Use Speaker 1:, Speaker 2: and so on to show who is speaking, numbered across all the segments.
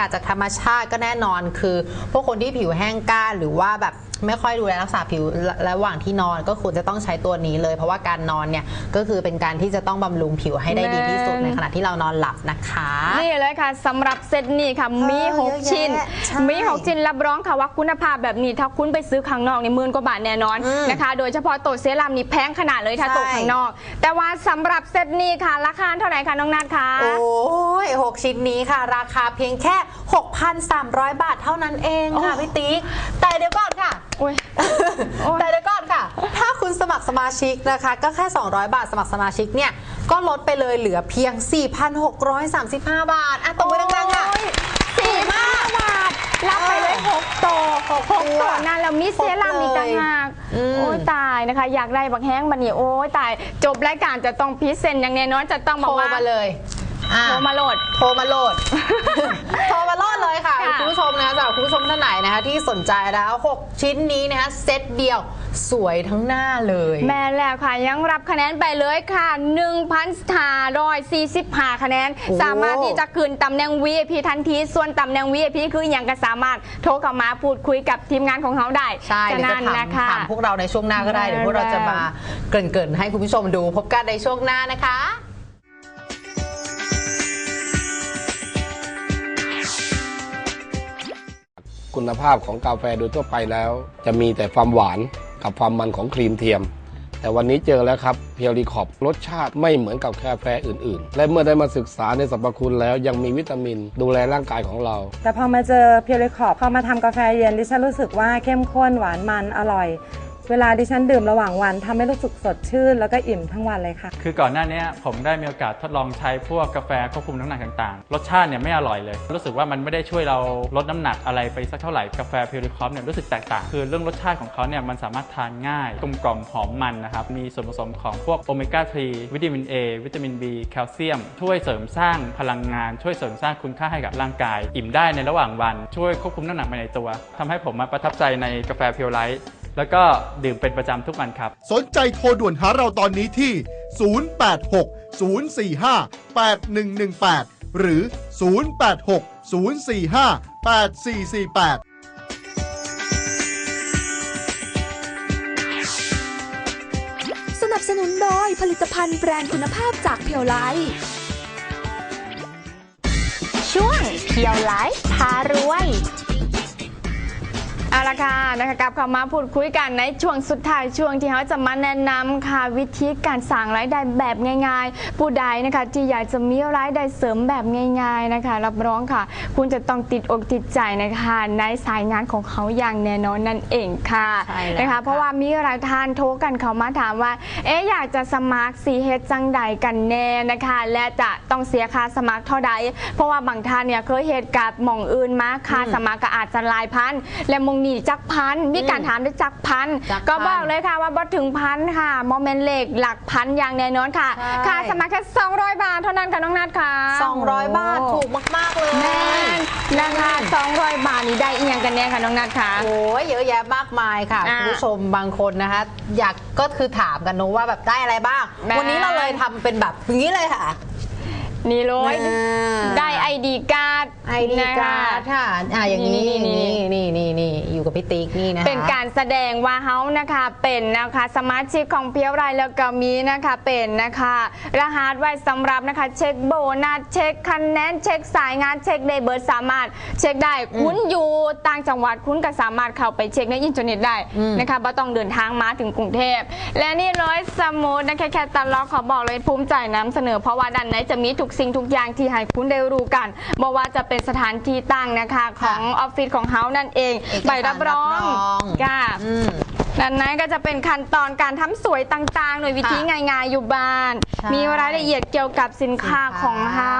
Speaker 1: กัดจากธรรมชาติก็แน่นอนคือ พวกคนที่ผิวแห้งกล้าหรือว่าแบบ ไม่ค่อยดูแลรักษาผิวระระหว่างที่นอนก็ควรจะต้องใช้ตัวนี้เลย เพราะว่าการนอนเนี่ยก็คือเป็นการที่จะต้องบำรุงผิวให้ได้ดีที่สุด
Speaker 2: แม่
Speaker 1: ในขณะที่เรานอนหลับนะคะ
Speaker 2: นี่เลยค่ะสำหรับเซตนี้ค่ะมี
Speaker 1: เออ
Speaker 2: 6ชิ้น
Speaker 1: เยอะแยะใช่
Speaker 2: มี 6 ชิ้นรับรองค่ะว่าคุณภาพแบบนี้ถ้าคุณไปซื้อข้างนอกในหมื่นกว่าบาทแน่นอน
Speaker 1: อืม
Speaker 2: นะคะ โดยเฉพาะตัวเซรั่มนี่แพงขนาดเลยถ้า
Speaker 1: ใช่
Speaker 2: ตัวข้างนอก แต่ว่าสำหรับเซตนี้ค่ะราคาเท่าไหร่คะน้องนัทคะ
Speaker 1: โอ้ย6ชิ้นนี้ค่ะ ราคาเพียงแค่ 6,300 บาทเท่านั้นเองค่ะ
Speaker 2: โอ้
Speaker 1: พี่ติ๊กแต่เดี๋ยวก่อนค่ะ
Speaker 2: โอ้ย โอ้ย
Speaker 1: แต่เดี๋ยวก่อนค่ะ ถ้าคุณสมัครสมาชิกนะคะ ก็แค่ 200 บาทสมัครสมาชิกเนี่ย ก็ลดไปเลยเหลือเพียง 4,635 บาทอะตรงไปดังๆค่ะ
Speaker 2: โอ้ยสี่ห้าบาทรับไปเลยหกตัว
Speaker 1: หก
Speaker 2: ห
Speaker 1: ตัว
Speaker 2: กตัวนั่นแล้วมีเซรั่มอีกต่างหาก
Speaker 1: อืม
Speaker 2: โอ้ยตายนะคะ อยากได้บักแห้งบันนี่โอ้ยตายจบรายการจะต้องพิเศษอย่างแน่นอนจะต้องบ
Speaker 1: โท
Speaker 2: อก
Speaker 1: ร
Speaker 2: ว่า
Speaker 1: มาเลยอะ
Speaker 2: โทรมาโหลด
Speaker 1: โทรมาโหลด โทรมาโหลดเลย ผู้ชมท่านไหนนะคะที่สนใจแล้ว 6 ชิ้นนี้นะคะเซตเดียวสวยทั้งหน้าเลย
Speaker 2: แม่แล้วค่ะ ยังรับคะแนนไปเลยค่ะ1,545คะแนน
Speaker 1: โอ้
Speaker 2: สามารถที่จะคืนตำแหน่ง VIP ทันที ส่วนตำแหน่ง VIP คืออย่างก็สามารถโทรเข้ามาพูดคุยกับทีมงานของเขาได้
Speaker 1: ใช่
Speaker 2: ฉะ
Speaker 1: เดี๋ยว
Speaker 2: นั้
Speaker 1: จะ
Speaker 2: น
Speaker 1: ถาม
Speaker 2: นะคะ
Speaker 1: ถามพวกเราในช่วงหน้าก็ได้
Speaker 2: ได้
Speaker 1: เดี๋ยวพวกเราจะมาเกริ่นๆให้คุณผู้ชมดูพบกันในช่วงหน้านะคะ
Speaker 3: คุณภาพของกาแฟโดยทั่วไปแล้ว จะมีแต่ความหวานกับความมันของครีมเทียม แต่วันนี้เจอแล้วครับเพียวรีคอบรสชาติไม่เหมือนกับกาแฟอื่น ๆ และเมื่อได้มาศึกษาในสรรพคุณแล้วยังมีวิตามินดูแลร่างกายของเรา
Speaker 4: แต่พอมาเจอเพียวเรคอบพอมาทำกาแฟเย็นดิฉันรู้สึกว่าเข้มข้นหวานมันอร่อย เวลาดิฉันดื่มระหว่างวันทำให้รู้สึกสดชื่น แล้วก็อิ่มทั้งวันเลยค่ะ
Speaker 5: คือก่อนหน้านี้ผมได้มีโอกาสทดลองใช้พวกกาแฟควบคุมน้ำหนักต่างๆ รสชาติเนี่ยไม่อร่อยเลย รู้สึกว่ามันไม่ได้ช่วยเราลดน้ำหนักอะไรไปสักเท่าไหร่กาแฟพิวริคอฟเนี่ยรู้สึกแตกต่าง คือเรื่องรสชาติของเขาเนี่ยมันสามารถทานง่ายกลมกล่อมหอมมันนะครับมีส่วนผสมของพวกโอเมก้า3วิตามิน A วิตามิน B แคลเซียม ช่วยเสริมสร้างพลังงาน ช่วยเสริมสร้างคุณค่าให้กับร่างกาย อิ่มได้ในระหว่างวัน ช่วยควบคุมน้ำหนักไปในตัวทำให้ผมมาประทับใจในกาแฟเพียวไลท์ แล้วก็ดื่มเป็นประจำทุกวันครับ
Speaker 6: สนใจโทรด่วนหาเราตอนนี้ที่ 086 045 8118 หรือ 086 045 8448
Speaker 7: สนับสนุนโดยผลิตภัณฑ์แบรนด์คุณภาพจากเพียวไลท์
Speaker 2: ช่วงเพียวไลฟ์พารวย เอาละค่ะนะคะกลับเข้ามาพูดคุยกันในช่วงสุดท้ายช่วงที่เขาจะมาแนะนำค่ะวิธีการสร้างรายได้แบบง่าย ๆ ผู้ใดนะคะที่อยากจะมีรายได้เสริมแบบง่าย ๆนะคะ รับรองค่ะ คุณจะต้องติดอกติดใจนะคะในสายงานของเขาอย่างแน่นอนนั่นเองค่ะ
Speaker 1: ใช่แล้ว
Speaker 2: นะคะ
Speaker 1: ค่ะ
Speaker 2: เพราะว่ามีหลายท่านโทรกันเขามาถามว่า เอ๊ะอยากจะสมัครสีเฮดจังใดกันแน่นะคะ และจะต้องเสียค่าสมัครเท่าใด เพราะว่าบางท่านเนี่ยเคยเหตุกับหม่องอื่นมาค่าสมัครก็อาจจะหลายพันและมงนี่จักพันมีการถามด้วยจักพัน
Speaker 1: จักพัน
Speaker 2: ก็บอกเลยค่ะว่าบ่ถึงพันค่ะโมเมนต์เลขหลักพันอย่างแน่นอนค่ะ
Speaker 1: ใช่
Speaker 2: ค่าสมัครแค่200 บาทเท่านั้นค่ะน้องนัทค่ะ
Speaker 1: 200 บาท ถูกมาก ๆ เลย
Speaker 2: แม่นนะคะ200 บาทนี่ได้อีกอย่างกันแน่ค่ะน้องนัทค่ะ
Speaker 1: โอ้ยเยอะแยะมากมายค่ะ
Speaker 2: อะ
Speaker 1: คุณผู้ชมบางคนนะคะ อยากก็คือถามกันเนอะว่าแบบได้อะไรบ้าง
Speaker 2: แม่
Speaker 1: วันนี้เราเลยทำเป็นแบบอย่างนี้เลยค่ะ
Speaker 2: นี่เลย
Speaker 1: อ่า
Speaker 2: ได้ไอดีการ์ด
Speaker 1: ไอดีการ์ดค่ะอ่าอย่างนี้
Speaker 2: นี่
Speaker 1: อย่าง
Speaker 2: นี่
Speaker 1: นี้นี่นี่นี่อยู่กับพี่ติ๊กนี่นะคะ
Speaker 2: เป็นการแสดงว่าเฮานะคะเป็นนะคะสมาชิกของเพียวไรแล้วก็มีนะคะเป็นนะคะรหัสไว้สำหรับนะคะ เช็คโบนัสเช็คคะแนนเช็คสายงานเช็คเดย์เบิร์ดสามารถ เช็คได้คุณอยู่ต่างจังหวัดคุณก็สามารถเข้าไปเช็คในอินเทอร์เน็ตได้
Speaker 1: อืม
Speaker 2: นะคะไม่ต้องเดินทางมาถึงกรุงเทพและนี่ร้อยสมุดนะคะแค่ตลอดขอบอกเลยภูมิใจนำเสนอเพราะว่าด้านในจะมีทุกสิ่งทุกอย่างที่ให้คุณได้รู้กันบอกว่าจะเป็นสถานที่ตั้งนะคะ ของออฟฟิศของเฮานั่นเอง
Speaker 1: เอกสาร
Speaker 2: ใบรับรอง
Speaker 1: รับรอง
Speaker 2: ค่ะ
Speaker 1: อืม
Speaker 2: ดังนั้นก็จะเป็นขั้นตอนการทำสวยต่างๆโดยวิธี
Speaker 1: ค่ะ
Speaker 2: ง่ายๆอยู่บ้าน
Speaker 1: ใช่
Speaker 2: มีรายละเอียดเกี่ยวกับสินค้า
Speaker 1: สินค้า
Speaker 2: ของเฮา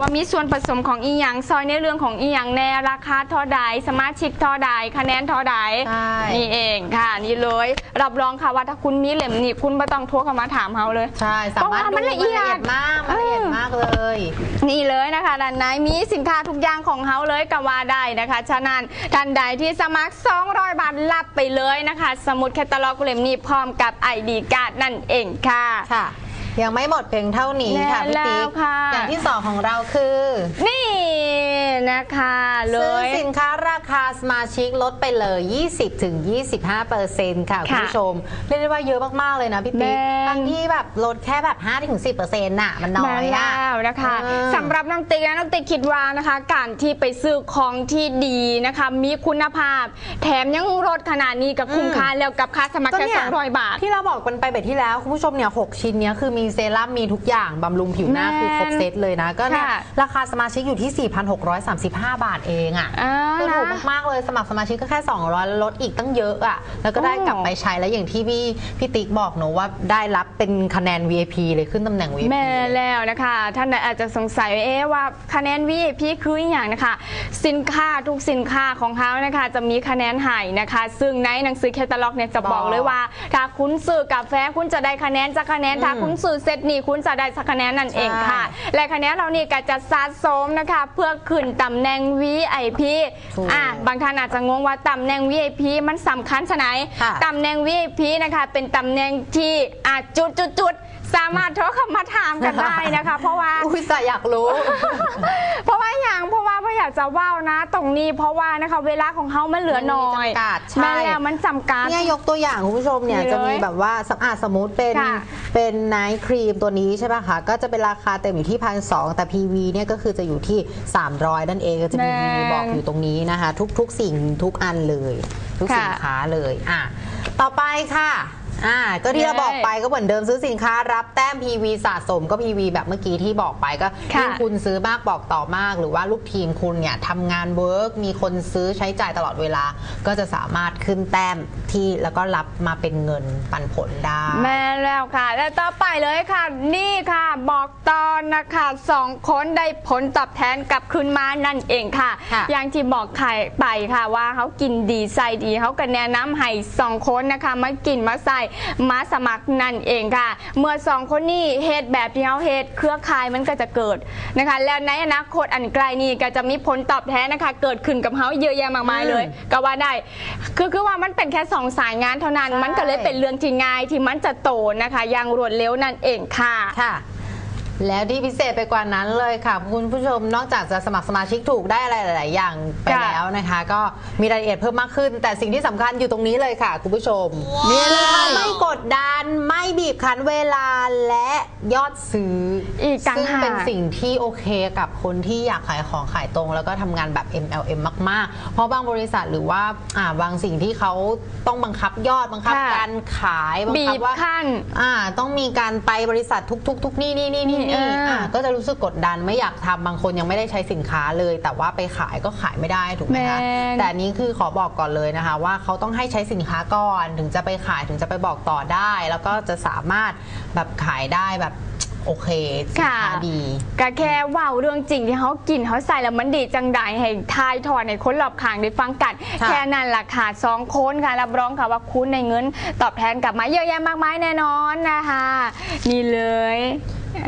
Speaker 2: ว่ามีส่วนผสมของอีหยังซอยในเรื่องของอีหยังแน่ราคาเท่าใด สมาชิกเท่าใดคะแนนเท่าใด
Speaker 1: ใช่
Speaker 2: นี่เองค่ะนี่เลย รับรองค่ะว่าถ้าคุณมีเหล่มนี่คุณไม่ต้องโทรเข้ามาถามเฮาเลย
Speaker 1: ใช่ สามารถ
Speaker 2: เพราะว่ามัน
Speaker 1: ดู
Speaker 2: ละเอียด
Speaker 1: มากมันละเอียดมากเลย
Speaker 2: นี่เลยนะคะด้านในมีสินค้าทุกอย่างของเขาเลยก็ว่าได้นะคะ ฉะนั้นท่านใดที่สมัคร 200 บาทรับไปเลยนะคะสมุดแคตตาล็อกเล่มนี้พร้อมกับ ID การ์ดนั่นเองค่ะ
Speaker 1: ค่ะ ยังไม่หมดเพียงเท่านี้ค่ะพี่
Speaker 2: แน่
Speaker 1: ติ๊
Speaker 2: แล้
Speaker 1: ก
Speaker 2: วค่ะ
Speaker 1: อย่างที่สองของเราคือ
Speaker 2: นี่ นะคะเล
Speaker 1: ซึ่ง
Speaker 2: ย
Speaker 1: สินค้าราคาสมาชิกลดไปเลย 20-25%ถึง25เปอร์เซ็นต์ค่ะ คุณผู้ชม เรียกได้ว่าเยอะมาก ๆ เลยนะพี่ปิ๊ก
Speaker 2: แม่น
Speaker 1: บางที่แบบลดแค่แบบ 5-10เปอร์เซ็นต์น่ะ มันน้อ
Speaker 2: มาย
Speaker 1: อะ
Speaker 2: แล้วนะคะ
Speaker 1: เออ
Speaker 2: สำหรับน้องติ๊กและน้องติ๊กคิดว่านะคะ การที่ไปซื้อของที่ดีนะคะ มีคุณภาพ แถมยังลดขนาดนี้กับคุ้มค่าแล้วกับค่าสมัครแค่
Speaker 1: ก็เนี่ย
Speaker 2: 200บาท
Speaker 1: ที่เราบอกกันไปแบบที่แล้ว คุณผู้ชมเนี่ยหกชิ้นเนี้ยคือมีเซรั่มมีทุกอย่างบำรุงผิวหน้า
Speaker 2: แม่น
Speaker 1: คือครบเซตเลยนะ ก็เนี่ย
Speaker 2: ค่ะ
Speaker 1: ราคาสมาชิกอยู่ที่4,635 บาทเองอะ
Speaker 2: อ่า
Speaker 1: คือถูก
Speaker 2: นะ
Speaker 1: มากๆเลยสมัครสมาชิกก็แค่ 200แล้วลดอีกตั้งเยอะอะแล้วก็ได้
Speaker 2: โอ้
Speaker 1: กลับไปใช้แล้วอย่างที่พี่พี่ติ๊กบอกหนูว่าได้รับเป็นคะแนน VIP เลยขึ้นตำแหน่ง VIP
Speaker 2: แม่
Speaker 1: เลย
Speaker 2: แล้วนะคะ ท่านอาจจะสงสัยว่าเอ๊ะว่าคะแนน VIP คืออหย่างนะคะ สินค้าทุกสินค้าของเขานะคะ จะมีคะแนนให้นะคะ ซึ่งในหนังสือแคตตาล็อกเนี่ยจะบอกเลยว่า ถ้าคุณซื้อกาแฟคุณจะได้คะแนนจากคะแนนถ้าคุณซื้อเซตนี้คุณจะได้สักคะแนนนั่นเองค่ะ และคะแนนเรานี่ก็จะสะสมนะคะ เพื่อขึ้นตำแหน่ง VIP
Speaker 1: ถูก
Speaker 2: อะบางท่านอาจจะงงว่าตำแหน่ง VIP มันสำคัญชะไหน
Speaker 1: ค่ะ
Speaker 2: ตำแหน่ง VIP นะคะ เป็นตำแหน่งที่อาจุดจุดจุดๆ สามารถโทรเข้ามาถามกันได้นะคะ เพราะว่า
Speaker 1: อุ้ยแต่อยากรู้
Speaker 2: เพราะว่าอย่างเพราะว่าพ่ออยากจะว่าวนะ ตรงนี้เพราะว่านะคะเวลาของเขามันเหลือน้อย
Speaker 1: มันมีจำกัดใช่
Speaker 2: แม่แล้วมันจำกัด
Speaker 1: เนี่ยยกตัวอย่างคุณผู้ชมเนี่ย
Speaker 2: นี่เลย
Speaker 1: จะมีแบบว่าสอะสมมติเป็น
Speaker 2: ค่ะ
Speaker 1: เป็นไนท์ครีมตัวนี้ใช่ป่ะคะก็จะเป็นราคาเต็มอยู่ที่พันสแต่ PV เนี่ยก็คือจะอยู่ที่ 300 นั่นเองก็จะมี
Speaker 2: แม่
Speaker 1: PV บอกอยู่ตรงนี้นะคะ ทุกทุกสิ่งทุกอันเลย ทุก
Speaker 2: ค่ะ
Speaker 1: สินค้าเลยอะต่อไปค่ะ อ่าก็ที่เรา
Speaker 2: เย้
Speaker 1: บอกไปก็เหมือนเดิมซื้อสินค้า รับแต้ม PV สะสมก็ PV แบบเมื่อกี้ที่บอกไปก็
Speaker 2: ค่ะ
Speaker 1: ยิ่งคุณซื้อมากบอกต่อมาก หรือว่าลูกทีมคุณเนี่ยทำงานเวิร์กมีคนซื้อใช้จ่ายตลอดเวลา ก็จะสามารถขึ้นแต้มที่แล้วก็รับมาเป็นเงินปันผลได้
Speaker 2: แม่แล้วค่ะ และต่อไปเลยค่ะ นี่ค่ะบอกตอนนะคะสองคนได้ผลตอบแทนกลับคืนมานั่นเองค่ะ
Speaker 1: ค่ะ
Speaker 2: อย่างที่บอกใครไปค่ะว่าเขากินดีใส่ดีเขาก็แนะนำให้สองคนนะคะมากินมาใส่มาสมัครนั่นเองค่ะ เมื่อสองคนนี้เฮ็ดแบบที่เขาเฮ็ดเครือข่ายมันก็จะเกิดนะคะ แล้วในอนาคตอันไกลนี้ก็จะมีผลตอบแทนนะคะ เกิดขึ้นกับเขาเยอะแยะมากมายเลย ก็ว่าได้ คือคือว่ามันเป็นแค่สองสายงานเท่านั้น
Speaker 1: ใช่
Speaker 2: มันก็เลยเป็นเรื่องที่ง่ายที่มันจะโตนะคะอย่างรวดเร็วนั่นเองค่ะ
Speaker 1: ค่ะ แล้วที่พิเศษไปกว่านั้นเลยค่ะ คุณผู้ชมนอกจากจะสมัครสมาชิกถูกได้อะไรหลาย ๆ อย่างไป
Speaker 2: ค่ะ
Speaker 1: แล้วนะคะ ก็มีรายละเอียดเพิ่มมากขึ้น แต่สิ่งที่สำคัญอยู่ตรงนี้เลยค่ะ คุณผู้ชม
Speaker 2: นี่เลย
Speaker 1: ไม่กดดันไม่บีบคั้นเวลาและยอดซื้ออี
Speaker 2: กต่าง
Speaker 1: ซึ่ง
Speaker 2: หาก
Speaker 1: เป็นสิ่งที่โอเคกับคนที่อยากขายของขายตรง แล้วก็ทำงานแบบ MLM มาก ๆ เพราะบางบริษัทหรือว่าอ่าบางสิ่งที่เขาต้องบังคับยอดบังคับ
Speaker 2: ค่ะ
Speaker 1: การขายบัง
Speaker 2: บี
Speaker 1: คับบว่า
Speaker 2: ขั้น
Speaker 1: อ่าต้องมีการไปบริษัททุกๆทุกนี่นี่นี่นี่
Speaker 2: เอ
Speaker 1: นี่
Speaker 2: ออ่
Speaker 1: อ่าก็จะรู้สึกกดดันไม่อยากทำบางคนยังไม่ได้ใช้สินค้าเลย แต่ว่าไปขายก็ขายไม่ได้ถูกไหมคะ
Speaker 2: แม่น
Speaker 1: แต่อันนี้คือขอบอกก่อนเลยนะคะ ว่าเขาต้องให้ใช้สินค้าก่อน ถึงจะไปขายถึงจะไปบอกต่อได้ แล้วก็จะสามารถแบบขายได้แบบ โอเคสินค้าดี
Speaker 2: ก็แค่เว่าเรื่องจริงที่เขากินเขาใส่แล้วมันดีจังใดให้ทายถอดในคนรอบข้างได้ฟังกัน
Speaker 1: ค่ะ
Speaker 2: แค่นั้นล่ะค่ะสองคนค่ะรับรองค่ะว่าคุณในเงิน ตอบแทนกลับมาเยอะแยะมากมายแน่นอนนะคะ นี่เลย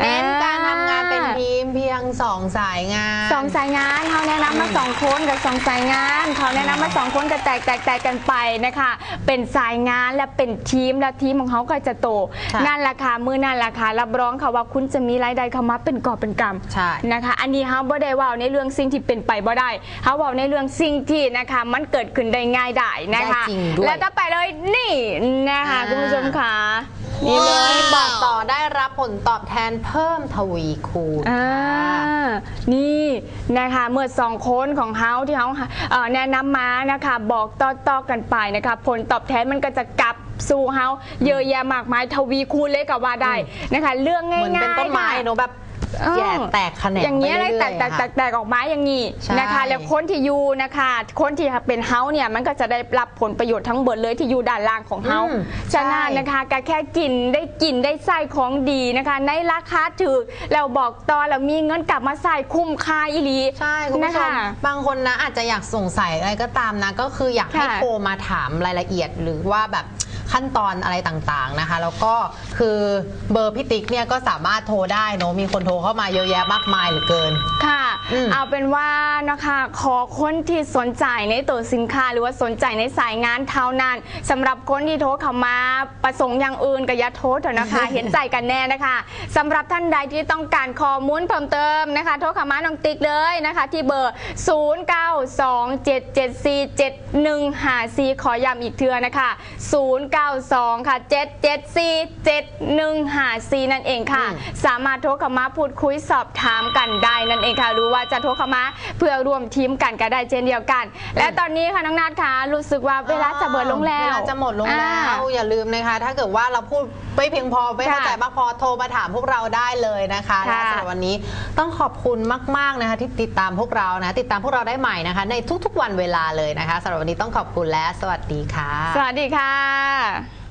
Speaker 1: เน้นการทำงานเป็น
Speaker 2: อ่า
Speaker 1: ทีมเพียงสองสายงาน
Speaker 2: สองสายงานเขาแนะนำมาสองคนกับสองสายงานเขาแนะนำมาสองคนก็แตกแตกแตกกันไปนะคะ เป็นสายงานและเป็นทีมและทีมของเขาก็จะโต
Speaker 1: ค่ะ
Speaker 2: นั่นราคามือนั่นราคารับรองค่ะว่าคุณจะมีรายได้เข้ามาเป็นกอบเป็นกำ
Speaker 1: ใช่
Speaker 2: นะคะ อันนี้เขาบ่ได้เว่าในเรื่องสิ่งที่เป็นไปบ่ได้เขาเว่าในเรื่องสิ่งที่นะคะ มันเกิดขึ้นได้ง่ายได้นะคะ
Speaker 1: ได้จริงด้วย
Speaker 2: แล้วก็ไปเลยนี่นะคะ
Speaker 1: อ่า
Speaker 2: คุณผู้ชมค่ะ นี่เลย
Speaker 1: บอกต่อได้รับผลตอบแทนเพิ่มทวีคูณ
Speaker 2: อ่า
Speaker 1: ค่ะ
Speaker 2: นี่นะคะเมื่อสองคนของเฮาที่เขาเอ่อแนะนำมานะคะบอกต่อๆกันไปนะคะผลตอบแทนมันก็จะกลับสู่เฮาเยอะแยะมากมายทวีคูณเลยก็ว่าได้นะคะ เรื่อง
Speaker 1: เห
Speaker 2: ง่าย
Speaker 1: มือน
Speaker 2: ๆ
Speaker 1: เป็นต้นไม้
Speaker 2: ค่ะ
Speaker 1: เนอะแบบ
Speaker 2: เออ
Speaker 1: แย่แตกแขนง
Speaker 2: อย่างเงี้ย
Speaker 1: ไป
Speaker 2: เลย
Speaker 1: รื่
Speaker 2: แต
Speaker 1: อกๆ
Speaker 2: แตก
Speaker 1: อะ
Speaker 2: แต
Speaker 1: ค่ะ
Speaker 2: กแตกออกมาอย่างงี้
Speaker 1: ใช่
Speaker 2: นะคะ แล้วคนที่อยู่นะคะ คนที่เป็นเฮาเนี่ยมันก็จะได้รับผลประโยชน์ทั้งหมดเลยที่อยู่ด้านล่างของเฮา
Speaker 1: อืม
Speaker 2: ฉะนั้น
Speaker 1: ใช่
Speaker 2: นะคะก็แค่กินได้กินได้ใส่ของดีนะคะ ในราคาถูกแล้วบอกตอนแล้วมีเงินกลับมาใส่คุ้มค่าอีหลี
Speaker 1: ใช่คุณผู้ชม
Speaker 2: นะคะ
Speaker 1: บางคนนะอาจจะอยากสงสัยอะไรก็ตามนะ ก็คืออยากให้
Speaker 2: ค่ะ
Speaker 1: โทรมาถามรายละเอียด หรือว่าแบบ ขั้นตอนอะไรต่างๆนะคะ แล้วก็คือเบอร์พี่ติ๊กเนี่ยก็สามารถโทรได้เนอะมีคนโทรเข้ามาเยอะแยะมากมายเหลือเกิน
Speaker 2: ค่ะ
Speaker 1: อืม
Speaker 2: เอาเป็นว่านะคะขอคนที่สนใจในตัวสินค้า หรือว่าสนใจในสายงานเท่านั้นสำหรับคนที่โทรเข้ามาประสงค์อย่างอื่นก็อย่าโทรเถอะนะคะ เห็นใจกันแน่นะคะสำหรับท่านใดที่ต้องการข้อมูลเพิ่มเติมนะคะ โทรเข้ามาน้องติ๊กเลยนะคะ ที่เบอร์ 0927747154 ขอย้ำอีกเทือนะคะ092 ค่ะ 7747154 นั่นเองค่ะ
Speaker 1: อืม
Speaker 2: สามารถโทรเข้ามาพูดคุยสอบถามกันได้นั่นเองค่ะ หรู้ว่าจะโทรเข้ามาเพื่อรวมทีมกันก็ได้เช่นเดียวกัน และตอนนี้ค่ะน้องนาดค่ะรู้สึกว่าเวลาจะเบิดลงแล้ว
Speaker 1: เวลาจะหมดลงแล้ว
Speaker 2: อ่า
Speaker 1: อย่าลืมนะคะ ถ้าเกิดว่าเราพูดไม่เพียงพอไม่เข้าใจ
Speaker 2: ค่ะ
Speaker 1: มากพอโทรมาถามพวกเราได้เลยนะคะ
Speaker 2: ค่ะ
Speaker 1: และสำหรับวันนี้ต้องขอบคุณมาก ๆนะคะ ที่ติดตามพวกเรานะ ติดตามพวกเราได้ใหม่นะคะ ในทุกๆวันเวลาเลยนะคะสำหรับวันนี้ต้องขอบคุณและสวัสดีค่ะ
Speaker 2: สวัสดีค่ะ yeah.